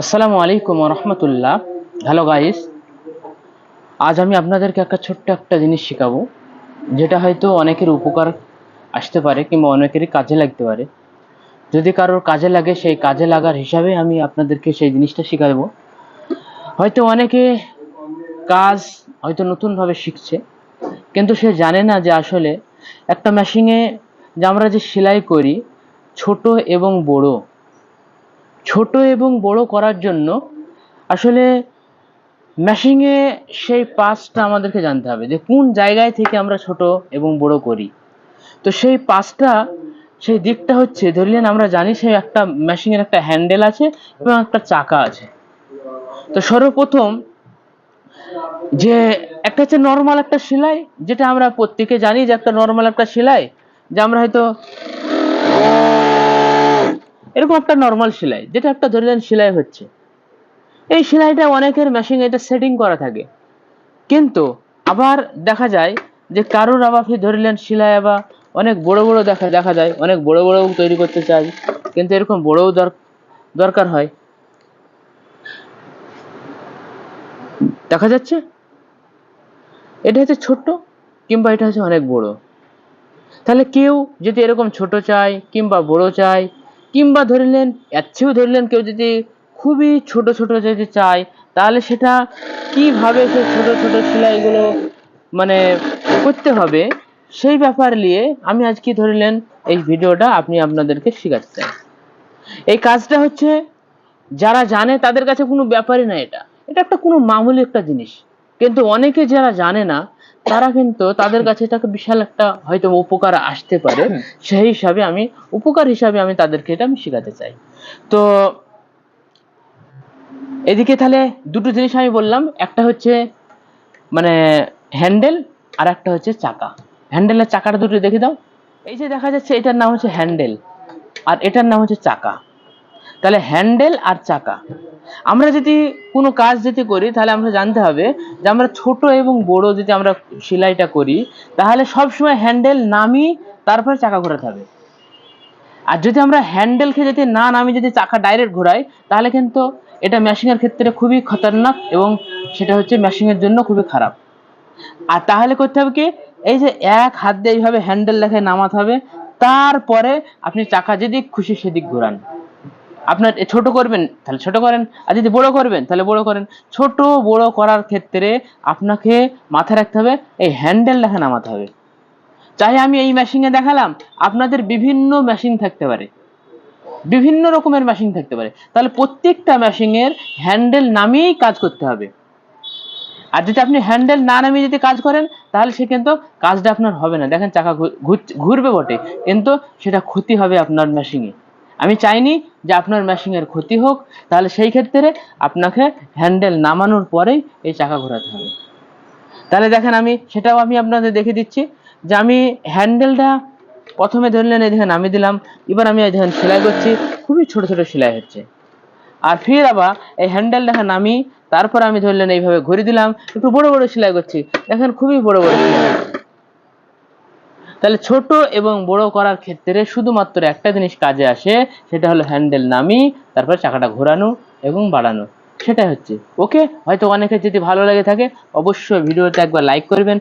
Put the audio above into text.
আসসালামু আলাইকুম রহমতুল্লাহ। Hello guys আজ আমি আপনাদেরকে একটা ছোট্ট একটা জিনিস শেখাবো, যেটা হয়তো অনেকের উপকার আসতে পারে কিংবা অনেকেরই কাজে লাগতে পারে। যদি কারোর কাজে লাগে, সেই কাজে লাগার হিসাবে আমি আপনাদেরকে সেই জিনিসটা শেখাবো। হয়তো অনেকে কাজ হয়তো নতুনভাবে শিখছে, কিন্তু সে জানে না যে আসলে একটা মেশিনে যে আমরা যে সেলাই করি, ছোট এবং বড় ছোট এবং বড় করার জন্য আসলে মেশিংয়ে সেই পাসটা আমাদেরকে জানতে হবে যে কোন জায়গায় থেকে আমরা ছোট এবং বড় করি। তো সেই পাসটা সেই দিকটা হচ্ছে ধরলেন আমরা জানি সেই একটা মেশিনের একটা হ্যান্ডেল আছে এবং একটা চাকা আছে। তো সর্বপ্রথম যে একটা হচ্ছে নর্মাল একটা সেলাই, যেটা আমরা প্রত্যেকে জানি যে একটা নর্মাল একটা সেলাই, যে আমরা হয়তো এরকম একটা নর্মাল সেলাই, যেটা একটা ধরলেন সেলাই হচ্ছে। এই সেলাইটা অনেকের মেশিন এটা সেটিং করা থাকে। কিন্তু আবার দেখা যায় যে কারোর আবার আপনি ধরলেন সেলাই আবার অনেক বড় বড় দেখা দেখা যায়, অনেক বড় বড় তৈরি করতে চাই, কিন্তু এরকম বড়ও দর- দরকার হয়। দেখা যাচ্ছে? এটা হচ্ছে ছোট্ট কিংবা এটা হচ্ছে অনেক বড়। তাহলে কেউ যদি এরকম ছোট চায় কিংবা বড় চায় কিংবা ধরলেন এর চেয়েও ধরলেন কেউ যদি খুবই ছোট ছোট যদি চায়, তাহলে সেটা কীভাবে সে ছোট ছোট সেলাইগুলো মানে করতে হবে, সেই ব্যাপার নিয়ে আমি আজকে ধরলেন এই ভিডিওটা আপনি আপনাদেরকে শেখাতে চাই এই কাজটা হচ্ছে, যারা জানে তাদের কাছে কোনো ব্যাপারই না এটা। এটা একটা কোনো মামুলি একটা জিনিস। কিন্তু অনেকে যারা জানে না তারা কিন্তু তাদের কাছে এটাকে বিশাল একটা হয়তো উপকার আসতে পারে। সেই হিসাবে আমি উপকার হিসাবে আমি তাদেরকে এটা আমি শেখাতে চাই। তো এদিকে তাহলে দুটো জিনিস আমি বললাম। একটা হচ্ছে মানে হ্যান্ডেল আর একটা হচ্ছে চাকা। হ্যান্ডেলের চাকাটা দুটো দেখে দাও। এই যে দেখা যাচ্ছে এটার নাম হচ্ছে হ্যান্ডেল আর এটার নাম হচ্ছে চাকা। তাহলে হ্যান্ডেল আর চাকা। আমরা যদি কোনো কাজ যদি করি, তাহলে আমরা জানতে হবে যে আমরা ছোট এবং বড় যদি আমরা সেলাইটা করি, তাহলে সব সময় হ্যান্ডেল নামি তারপরে চাকা ঘোরাতে হবে। আর যদি আমরা হ্যান্ডেলকে যদি না নামি যদি চাকা ডাইরেক্ট ঘোরাই, তাহলে কিন্তু এটা মেশিনের ক্ষেত্রে খুবই খতরনাক এবং সেটা হচ্ছে মেশিনের জন্য খুবই খারাপ। আর তাহলে করতে হবে কি, এই যে এক হাত দিয়ে এইভাবে হ্যান্ডেল দেখে নামাতে হবে, তারপরে আপনি চাকা যেদিক খুশি সেদিক ঘোরান। আপনার ছোট করবেন, তাহলে ছোট করেন, আর যদি বড় করবেন, তাহলে বড় করেন। ছোট বড় করার ক্ষেত্রে আপনাকে মাথায় রাখতে হবে, এই হ্যান্ডেল দেখে নামাতে হবে। চাই আমি এই মেশিনে দেখালাম, আপনাদের বিভিন্ন মেশিন থাকতে পারে। বিভিন্ন রকমের মেশিন থাকতে পারে। তাহলে প্রত্যেকটা মেশিনের হ্যান্ডেল নামিয়েই কাজ করতে হবে। আর যদি আপনি হ্যান্ডেল না নামিয়ে যদি কাজ করেন, তাহলে সে কিন্তু কাজটা আপনার হবে না। দেখেন চাকা ঘুরবে বটে। কিন্তু সেটা ক্ষতি হবে আপনার মেশিনে আমি চাইনি যে আপনার মেশিনের ক্ষতি হোক, তাহলে সেই ক্ষেত্রে আপনাকে হ্যান্ডেল নামানোর পরেই এই চাকা ঘোরাতে হবে। তাহলে দেখেন আমি, সেটাও আমি আপনাদের দেখে দিচ্ছি যে আমি হ্যান্ডেলটা প্রথমে ধরলেন, এই দেখেন আমি দিলাম, এবার আমি এই দেখেন সেলাই করছি, খুবই ছোট ছোট সেলাই হচ্ছে। আর ফির আবার এই হ্যান্ডেলটাকে নামি তারপর আমি ধরলেন, এইভাবে ঘুরে দিলাম, একটু বড় বড় সেলাই করছি। দেখেন খুবই বড় বড় সেলাই। তাহলে ছোট এবং বড় করার ক্ষেত্রে শুধুমাত্র একটা জিনিস কাজে আসে, সেটা হলো হ্যান্ডেল নামি, তারপর চাকাটা ঘোরানো এবং বাড়ানো। সেটাই হচ্ছে। ওকে হয়তো অনেকের যদি ভালো লাগে থাকে, অবশ্যই ভিডিওটা একবার লাইক করবেন।